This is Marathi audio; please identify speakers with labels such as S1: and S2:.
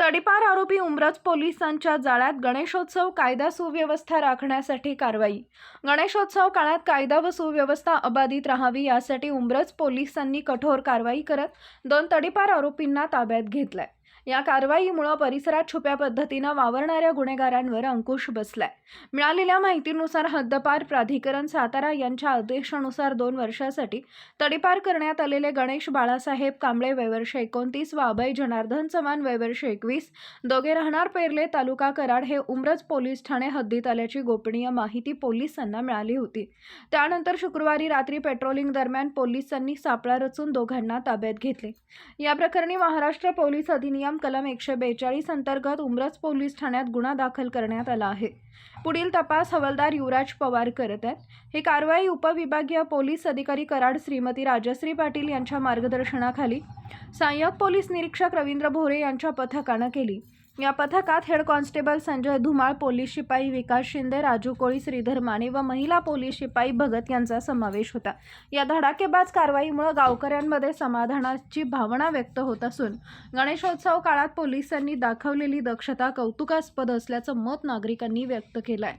S1: तडीपार आरोपी उमरज पोलिसांच्या जाळ्यात गणेशोत्सव कायदा सुव्यवस्था राखण्यासाठी कारवाई. गणेशोत्सव काळात कायदा व सुव्यवस्था अबाधित राहावी यासाठी उमरज पोलिसांनी कठोर कारवाई करत दोन तडीपार आरोपींना ताब्यात घेतलाय. या कारवाईमुळं परिसरात छुप्या पद्धतीनं वावरणाऱ्या गुन्हेगारांवर अंकुश बसलाय. मिळालेल्या माहितीनुसार हद्दपार प्राधिकरण सातारा यांच्या आदेशानुसार दोन वर्षासाठी तडीपार करण्यात आलेले गणेश बाळासाहेब कांबळे वयवर्ष एकोणतीस व अभय जनार्दन चव्हाण वयवर्ष एकवीस दोघे राहणार पेरले तालुका कराड हे उमरज पोलीस ठाणे हद्दीत आल्याची गोपनीय माहिती पोलिसांना मिळाली होती. त्यानंतर शुक्रवारी रात्री पेट्रोलिंग दरम्यान पोलिसांनी सापळा रचून दोघांना ताब्यात घेतले. या प्रकरणी महाराष्ट्र पोलीस अधिनियम कलम एकशे बेचाळीस अंतर्गत उमरज पोलीस ठाण्यात गुन्हा दाखल करण्यात आला आहे. पुढील तपास हवालदार युवराज पवार करत आहेत. ही कारवाई उपविभागीय पोलीस अधिकारी कराड श्रीमती राजश्री पाटील यांच्या मार्गदर्शनाखाली सहाय्यक पोलीस निरीक्षक रवींद्र भोरे यांच्या पथकानं केली. या पथकात head constable Sanjay Dhumal police शिपाई विकास शिंदे राजू कोळी श्रीधर माने व महिला पोलीस शिपाई भगत यांचा समावेश होता. या धडाकेबाज कारवाईमुळे गावकऱ्यांमध्ये समाधानाची भावना व्यक्त होत असून गणेशोत्सव काळात पोलिसांनी दाखवलेली दक्षता कौतुकास्पद असल्याचं मत नागरिकांनी व्यक्त केलं आहे